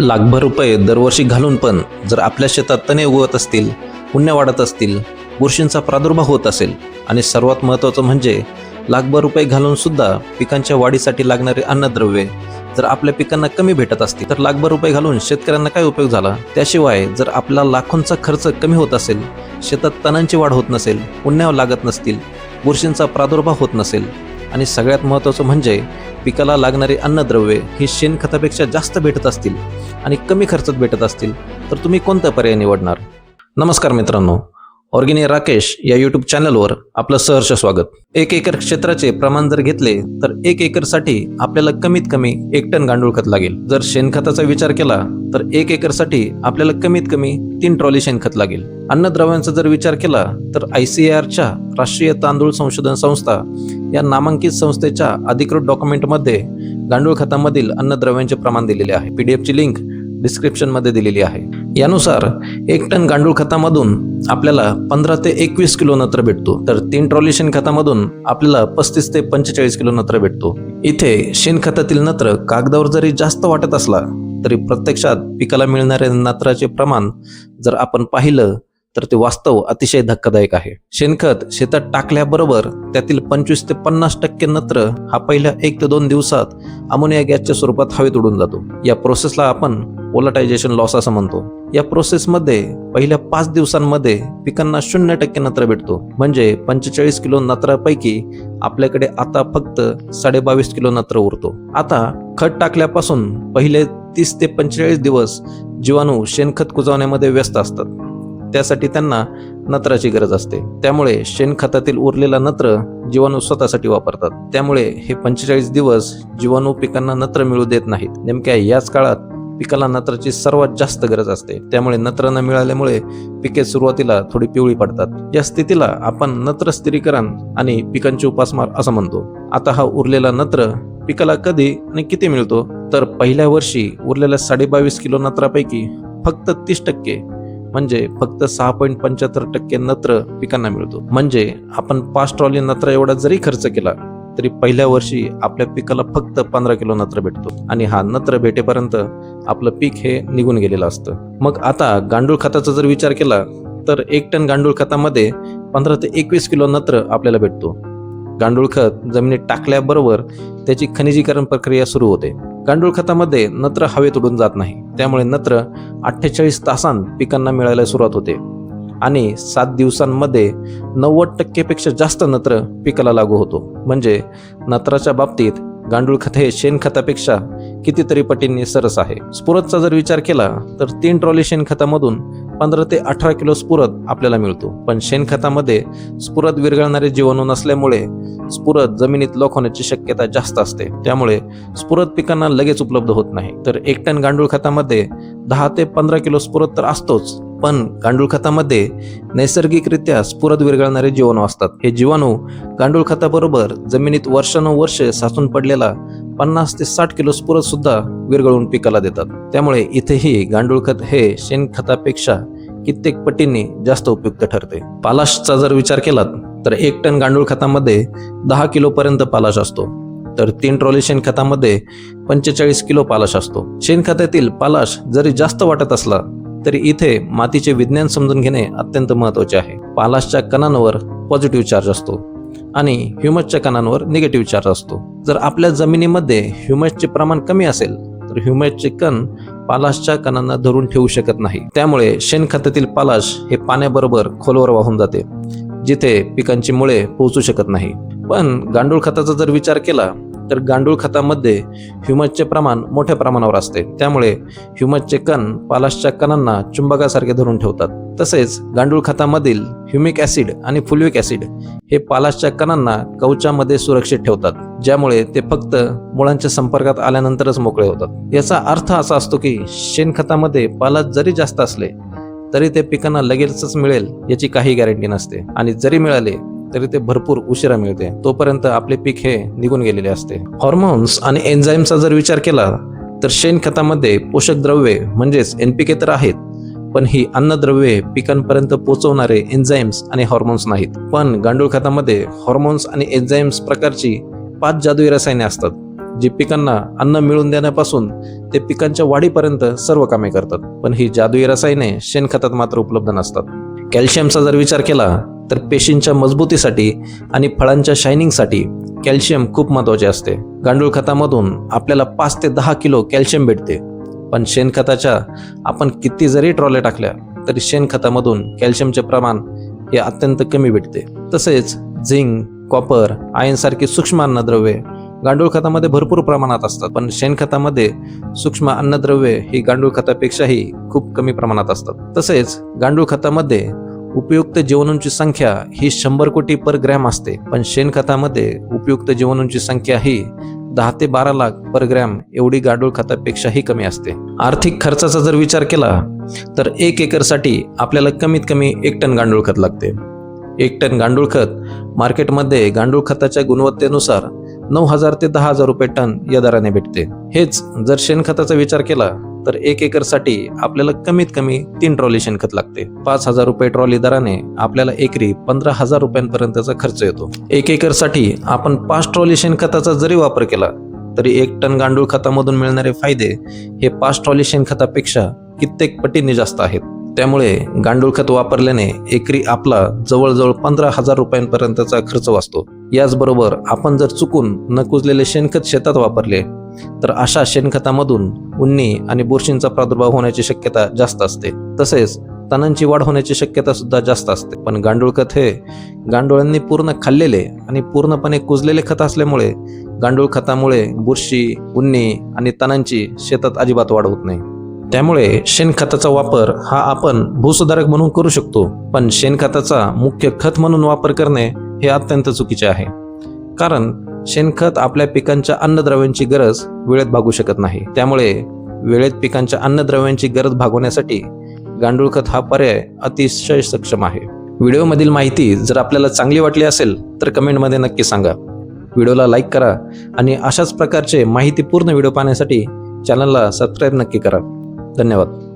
लाखभर रुपये दरवर्षी घालून पण जर आपल्या शेतात तणे उगवत असतील पुण्य वाढत असतील बुरशींचा प्रादुर्भाव होत असेल आणि सर्वात महत्त्वाचं म्हणजे लाखभर रुपये घालून सुद्धा पिकांच्या वाढीसाठी लागणारे अन्नद्रव्ये जर आपल्या पिकांना कमी भेटत असतील तर लाखभर रुपये घालून शेतकऱ्यांना काय उपयोग झाला? त्याशिवाय जर आपला लाखोंचा खर्च कमी होत असेल शेतात तणांची वाढ होत नसेल पुण्यावर लागत नसतील बुरशींचा प्रादुर्भाव होत नसेल आणि सगळ्यात महत्त्वाचं म्हणजे पिकाला लागणारी अन्नद्रव्ये ही शेणखतापेक्षा जास्त भेटत असतील आणि कमी खर्चात भेटत असतील तर तुम्ही कोणता पर्याय निवडणार? नमस्कार मित्रांनो ऑर्गिनी राकेश या यूट्यूब चॅनलवर आपलं सहर्ष स्वागत. एक एकर क्षेत्राचे प्रमाण जर घेतले तर एक एकरसाठी आपल्याला कमीत कमी एक टन गांडूळ खत लागेल. जर शेणखताचा विचार केला तर एक एकरसाठी आपल्याला कमीत कमी तीन ट्रॉली शेणखत लागेल. अन्नद्रव्यांचा जर विचार केला तर आय सी आरच्या राष्ट्रीय तांदूळ संशोधन संस्था या नामांकित संस्थेच्या अधिकृत डॉक्युमेंटमध्ये गांडूळ खतामधील अन्नद्रव्यांचे प्रमाण दिलेले आहे. पीडीएफची लिंक डिस्क्रिप्शनमध्ये दिलेली आहे. यानुसार एक टन गांडूळ खतामधून आपल्याला पंधरा ते एकवीस किलो नत्र भेटतो. तर तीन ट्रॉली शेणखतामधून आपल्याला पस्तीस ते पंचेचाळीस किलो नत्र भेटतो. इथे शेणखतातील नत्र कागदावर जरी जास्त वाटत असला तरी प्रत्यक्षात पिकाला मिळणाऱ्या नत्राचे प्रमाण जर आपण पाहिलं तर ते वास्तव अतिशय धक्कादायक आहे. शेणखत शेतात टाकल्याबरोबर त्यातील पंचवीस ते पन्नास टक्के नत्र हा पहिल्या एक ते दोन दिवसात अमोनिया गॅसच्या स्वरूपात हवेत उडून जातो. या प्रोसेसला आपण ओलाटायझेशन लॉस असं म्हणतो. या प्रोसेसमध्ये पहिल्या पाच दिवसांमध्ये पिकांना शून्य टक्के नत्र भेटतो. म्हणजे पंचेचाळीस किलो नत्रापैकी आपल्याकडे आता फक्त साडेबावीस किलो नत्र उरतो. आता खत टाकल्यापासून पहिले तीस ते पंचेचाळीस दिवस जीवाणू शेणखत कुजवण्यामध्ये व्यस्त असतात. त्यासाठी त्यांना नत्राची गरज असते. त्यामुळे शेणखतातील उरलेला नत्र जीवाणू स्वतःसाठी वापरतात. त्यामुळे हे पंचेचाळीस दिवस जीवाणू पिकांना नत्र मिळू देत नाहीत. नेमक्या याच काळात पिकाला नत्राची सर्वात जास्त गरज असते. त्यामुळे नत्र न मिळाल्यामुळे पिके सुरुवातीला थोडी पिवळी पडतात. या स्थितीला आपण नत्र स्थिरीकरण आणि पिकांची उपासमार असं म्हणतो. आता हा उरलेला नत्र पिकाला कधी आणि किती मिळतो? तर पहिल्या वर्षी उरलेल्या साडेबावीस किलो नत्रापैकी फक्त तीस टक्के म्हणजे फक्त सहा पॉईंट पंच्याहत्तर टक्के नत्र पिकांना मिळतो. म्हणजे आपण पाच ट्रॉली नत्र एवढा जरी खर्च केला तरी पहिल्या वर्षी आपल्या पिकाला फक्त पंधरा किलो नत्र भेटतो. आणि हा नत्र भेटेपर्यंत आपलं पीक हे निघून गेलेलं असतं. मग आता गांडूळ खताचा जर विचार केला तर एक टन गांडूळ खतामध्ये पंधरा ते एकवीस किलो नत्र आपल्याला भेटतो. गांडूळ खत जमिनीत टाकल्याबरोबर त्याची खनिजीकरण प्रक्रिया सुरू होते. गांडूळ खतामध्ये नत्र हवेत उडून जात नाही. त्यामुळे नत्र अठ्ठेचाळीस तासांत पिकांना मिळायला सुरुवात होते. आणि सात दिवसांमध्ये नव्वद टक्केपेक्षा जास्त नत्र पिकाला लागू होतो. म्हणजे नत्राच्या बाबतीत गांडूळ खत हे शेणखतापेक्षा कितीतरी पटींनी सरस आहे. स्फुरदचा जर विचार केला तर तीन ट्रॉली शेणखतामधून पंधरा ते अठरा किलो स्फुरद आपल्याला मिळतो. पण शेणखतामध्ये स्फुरद विरघळणारे जीवाणू नसल्यामुळे स्फुरद जमिनीत लॉक होण्याची शक्यता जास्त असते. त्यामुळे स्फुरद पिकांना लगेच उपलब्ध होत नाही. तर एक टन गांडूळ खतामध्ये दहा ते पंधरा किलो स्फुरद तर असतोच. पण गांडूळ खतामध्ये नैसर्गिकरित्या स्फुरद विरघळणारे जीवाणू असतात. हे जीवाणू गांडूळ खताबरोबर जमिनीत वर्षानुवर्ष साचून पडलेला पन्नास ते साठ किलो स्फुरद सुद्धा विरघळून पिकाला देतात. त्यामुळे इथेही गांडूळ खत हे शेणखतापेक्षा कित्येक पटींनी जास्त उपयुक्त ठरते. पालाशचा जर विचार केलात तर एक टन गांडूळ खतामध्ये दहा किलोपर्यंत पालाश असतो. तर तीन ट्रॉली शेणखतामध्ये पंचेचाळीस किलो पालाश असतो. शेणखतातील पालाश जरी जास्त वाटत असला तरी इथे मातीचे विज्ञान समजून घेणे अत्यंत महत्त्वाचे आहे. पालाशच्या कणांवर पॉझिटिव्ह चार्ज असतो आणि ह्युमसच्या कणांवर निगेटिव्ह चार्ज असतो. जर आपल्या जमिनीमध्ये ह्युमसचे प्रमाण कमी असेल तर ह्युमसचे कण पालाशच्या कणांना धरून ठेवू शकत नाही. त्यामुळे शेणखतातील पालाश हे पाण्याबरोबर खोलवर वाहून जाते जिथे पिकांची मुळे पोहोचू शकत नाही. पण गांडूळ खताचा जर विचार केला तर गांडूळ खतामध्ये ह्युमसचे प्रमाण मोठ्या प्रमाणावर असते. त्यामुळे ह्युमसचे कण पालाशच्या कणांना चुंबकासारखे धरून ठेवतात. तसेच गांडूळ खतामधील ह्युमिक ऍसिड आणि फुल्विक ऍसिड हे पालाशच्या कणांना कवचामध्ये सुरक्षित ठेवतात. ज्यामुळे ते फक्त मुळांच्या संपर्कात आल्यानंतरच मोकळे होतात. याचा अर्थ असा असतो की शेणखतामध्ये पाला जरी जास्त असले तरी ते पिकांना लगेचच मिळेल याची काही गॅरंटी नसते. आणि जरी मिळाले तरी ते भरपूर उशिरा मिळते. तोपर्यंत आपले पीक हे निघून गेलेले असते. हॉर्मोन्स आणि एन्झाईमचा जर विचार केला तर शेणखतामध्ये पोषक द्रव्ये म्हणजेच एनपीके तर आहेत पण ही अन्नद्रव्ये पिकांपर्यंत पोहोचवणारे एन्झाईम्स आणि हॉर्मोन्स नाहीत. पण गांडूळ खतामध्ये हॉर्मोन्स आणि एन्झाईम्स प्रकारची पाच जादुई रसायने असतात जी पिकांना अन्न मिळवून देण्यापासून ते पिकांच्या वाढीपर्यंत सर्व कामे करतात. पण ही जादुई रसायने शेणखतात मात्र उपलब्ध नसतात. कॅल्शियमचा जर विचार केला तर पेशींच्या मजबूतीसाठी आणि फळांच्या शायनिंगसाठी कॅल्शियम खूप महत्त्वाचे असते. गांडूळ खतामधून आपल्याला पाच ते दहा किलो कॅल्शियम भेटते. पण शेणखताच्या आपण किती जरी ट्रॉले टाकल्या तरी शेणखतामधून कॅल्शियमचे प्रमाण हे अत्यंत कमी भेटते. तसेच झिंक कॉपर आयनसारखी सूक्ष्म अन्नद्रव्ये गांडूळ खतामध्ये भरपूर प्रमाणात असतात पण शेणखतामध्ये सूक्ष्म अन्नद्रव्ये ही गांडूळ खतापेक्षाही खूप कमी प्रमाणात असतात. तसेच गांडूळ खतामध्ये उपयुक्त जीवाणूंची संख्या ही शंभर कोटी पर ग्रॅम असते पण शेणखतामध्ये उपयुक्त जीवाणूंची संख्या ही दहा ते बारा लाख पर ग्रॅम एवढी गांडूळ खतापेक्षाही कमी असते. आर्थिक खर्चाचा जर विचार केला तर एक एकरसाठी आपल्याला कमीत कमी एक टन गांडूळ खत लागते. एक टन गांडूळ खत. मार्केटमध्ये गांडूळ खताच्या गुणवत्तेनुसार नऊ हजार ते दहा हजार रुपये टन या दराने भेटते. हेच जर शेणखताचा विचार केला तर एक एकरसाठी आपल्याला कमीत कमी तीन ट्रॉली शेणखत लागते. पाच हजार रुपये ट्रॉली दराने आपल्याला एकरी पंधरा हजार रुपयांपर्यंतचा खर्च येतो. एक एकरसाठी आपण पाच ट्रॉली शेणखताचा जरी वापर केला तरी एक टन गांडूळ खतामधून मिळणारे फायदे हे पाच ट्रॉली शेणखतापेक्षा कित्येक पटीने जास्त आहेत. त्यामुळे गांडूळ खत वापरल्याने एकरी आपला जवळजवळ पंधरा हजार रुपयांपर्यंतचा खर्च वाचतो. याचबरोबर आपण जर चुकून न कुजलेले शेणखत शेतात वापरले तर अशा शेणखतामधून उन्नी आणि बुरशींचा प्रादुर्भाव होण्याची शक्यता जास्त असते. तसेच तणांची वाढ होण्याची शक्यता सुद्धा जास्त असते. पण गांडूळ खत हे गांडुळांनी पूर्ण खाल्लेले आणि पूर्णपणे कुजलेले खत असल्यामुळे गांडूळ खतामुळे बुरशी उन्नी आणि तणांची शेतात अजिबात वाढ होत नाही. त्यामुळे शेणखताचा वापर हा आपण भूसुधारक म्हणून करू शकतो. पण शेणखताचा मुख्य खत म्हणून वापर करणे हे अत्यंत चुकीचे आहे. कारण शेणखत आपल्या पिकांच्या अन्नद्रव्यांची गरज वेळेत भागू शकत नाही. त्यामुळे वेळेत पिकांच्या अन्नद्रव्यांची गरज भागवण्यासाठी गांडूळ खत हा पर्याय अतिशय सक्षम आहे. व्हिडिओमधील माहिती जर आपल्याला चांगली वाटली असेल तर कमेंटमध्ये नक्की सांगा. व्हिडिओला लाईक करा आणि अशाच प्रकारचे माहितीपूर्ण व्हिडिओ पाहण्यासाठी चॅनलला सबस्क्राईब नक्की करा. धन्यवाद.